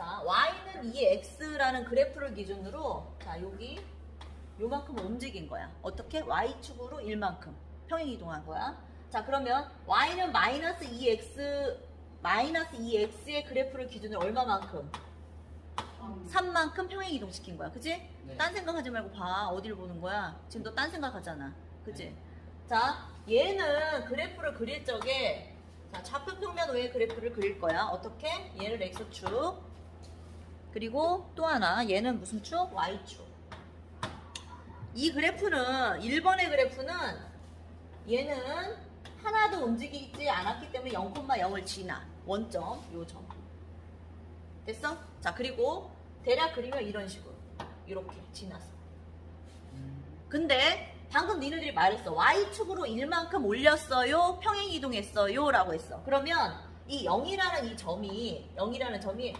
자, y는 이 x라는 그래프를 기준으로 자, 여기 요만큼 움직인 거야. 어떻게? y축으로 1만큼 평행 이동한 거야. 자, 그러면 y는 마이너스 2x 마이너스 2x의 그래프를 기준으로 얼마만큼? 3만큼 평행 이동시킨 거야. 그지? 네. 딴 생각하지 말고 봐. 어디를 보는 거야? 지금 너 딴 생각하잖아. 그지? 자, 얘는 그래프를 그릴 적에 자, 좌표 평면 외의 그래프를 그릴 거야. 어떻게? 얘를 x축. 그리고 또 하나, 얘는 무슨 축? y축. 이 그래프는 1번의 그래프는 얘는 하나도 움직이지 않았기 때문에 0,0을 지나. 원점, 요 점. 됐어? 자, 그리고 대략 그리면 이런 식으로. 이렇게 지나서. 근데 방금 니네들이 말했어. Y축으로 1만큼 올렸어요. 평행 이동했어요. 라고 했어. 그러면 이 0이라는 이 점이 0이라는 점이